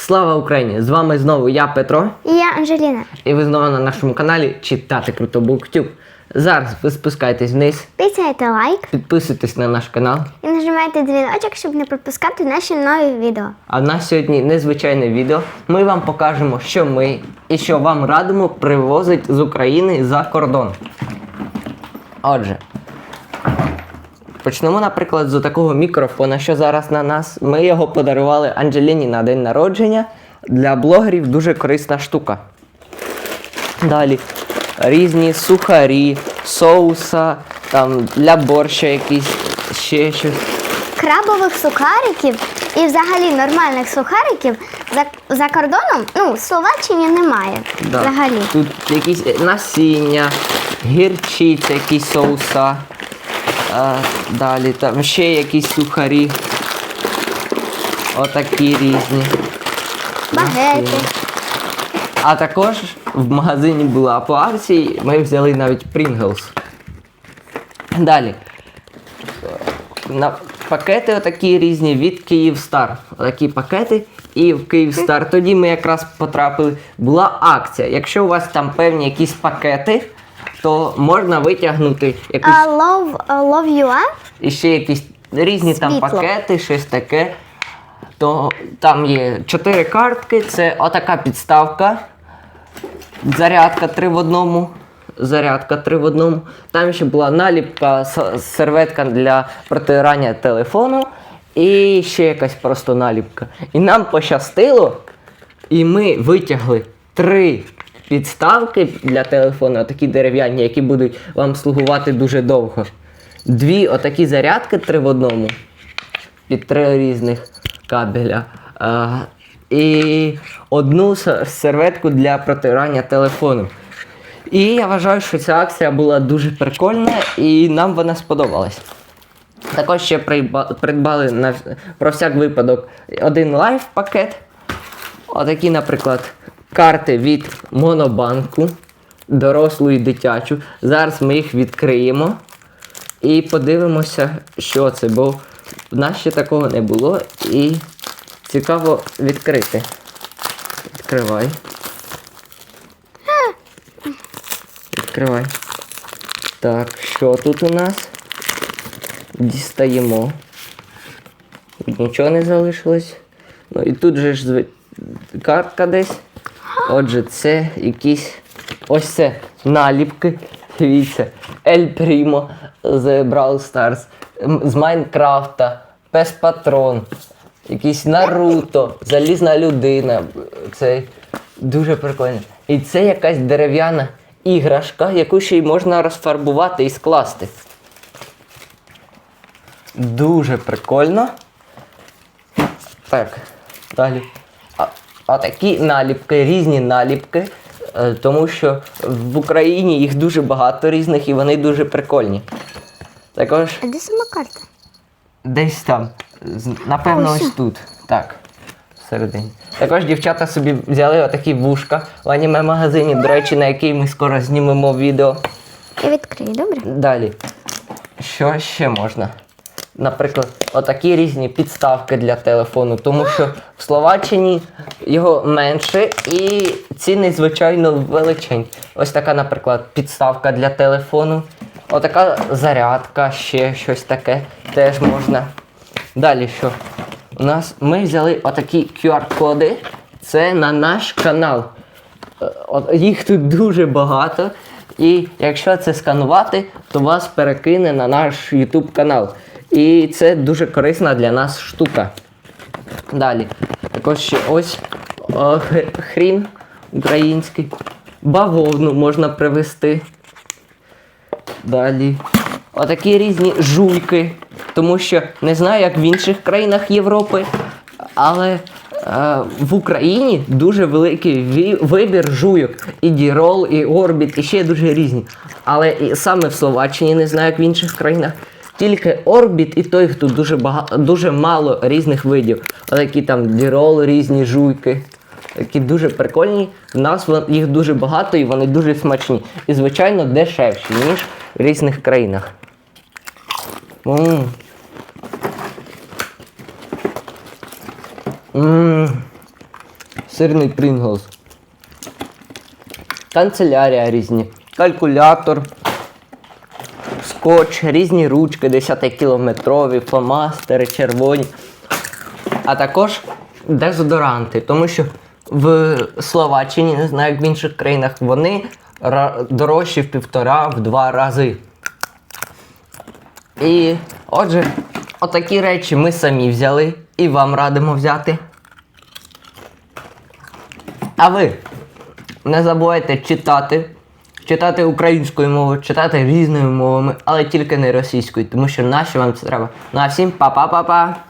Слава Україні! З вами знову я, Петро, І я Анжеліна. і ви знову на нашому каналі Читати Круто Буктюб. Зараз ви спускайтесь вниз, Тисяйте лайк підписуйтесь на наш канал. і нажимайте дзвіночок, щоб не пропускати наші нові відео. А в нас сьогодні незвичайне відео. Ми вам покажемо, що ми і що вам радимо привозить з України за кордон. Отже, почнемо, наприклад, з такого мікрофона, що зараз на нас. Ми його подарували Анджеліні на день народження. Для блогерів дуже корисна штука. Далі різні сухарі, соуса, там для борща якісь, ще щось. Крабових сухариків і взагалі нормальних сухариків за, за кордоном ну, в Словаччині немає. Да. Взагалі. Тут якісь насіння, гірчиця, якісь соуса. А, далі там ще якісь сухарі. Отакі різні. Багети. А також в магазині була по акції, ми взяли навіть Pringles. Далі. На пакети отакі різні від Київстар. Отакі пакети. І в Київстар тоді ми якраз потрапили. Була акція. Якщо у вас там певні якісь пакети, то можна витягнути якусь А love, а love you are? і ще якісь різні там Світло. пакети, щось таке. То там є чотири картки, це отака підставка. Зарядка 3 в одному. Зарядка 3 в одному. Там ще була наліпка, с- серветка для протирання телефону. І ще якась просто наліпка. І нам пощастило, і ми витягли три підставки для телефону, такі дерев'яні, які будуть вам слугувати дуже довго. Дві отакі зарядки три в одному під три різних кабеля. А, і одну серветку для протирання телефону. І я вважаю, що ця акція була дуже прикольна і нам вона сподобалась. Також ще придбали на, про всяк випадок один лайф пакет. Отакі, наприклад, карти від Монобанку, дорослу і дитячу. Зараз ми їх відкриємо і подивимося, що це, бо в нас ще такого не було і цікаво відкрити. Відкривай. Відкривай. Так, що тут у нас? Дістаємо. Нічого не залишилось. Ну і тут же ж картка десь. Отже, це якісь ось це наліпки. Дивіться. Ель Прімо з Brawl Stars, з Майнкрафта, Пес Патрон, якийсь Наруто, Залізна людина. Це дуже прикольно. І це якась дерев'яна іграшка, яку ще й можна розфарбувати і скласти. Дуже прикольно. Так, далі. А, а такі наліпки, різні наліпки, е, тому що в Україні їх дуже багато різних і вони дуже прикольні. Також А де сама карта? десь там, напевно, Ось. ось тут. Так, всередині. Також дівчата собі взяли отакі вушка в аніме-магазині, до речі, на який ми скоро знімемо відео. Я відкрию, добре? Далі. Що ще можна? Наприклад, отакі різні підставки для телефону, тому що в Словаччині його менше і ціни, звичайно, величень. Ось така, наприклад, підставка для телефону. Отака зарядка, ще щось таке теж можна. Далі що? У нас ми взяли отакі QR-коди. Це на наш канал. Е, от Їх тут дуже багато. І якщо це сканувати, то вас перекине на наш YouTube канал. І це дуже корисна для нас штука. Далі. Також ще ось о, хрін український. Бавовну можна привезти. Далі. Отакі різні жуйки. Тому що не знаю, як в інших країнах Європи, але е, в Україні дуже великий вибір жуйок. І Дірол, і Орбіт, і ще дуже різні. Але і саме в Словаччині не знаю, як в інших країнах. Тільки Орбіт і той, хто дуже багато, дуже мало різних видів. Отакі там Дірол, різні жуйки. Які дуже прикольні. В нас їх дуже багато і вони дуже смачні. І, звичайно, дешевші, ніж в різних країнах. М. М. сирний Pringles. Канцелярія різні. Калькулятор, скотч, різні ручки, 10-кілометрові, фломастери, червоні. А також дезодоранти, тому що в Словаччині, не знаю, як в інших країнах, вони дорожчі в півтора, в два рази. І отже, отакі речі ми самі взяли і вам радимо взяти. А ви не забувайте читати, читати українською мовою, читати різними мовами, але тільки не російською, тому що наші вам це треба. Ну а всім па-па-па-па!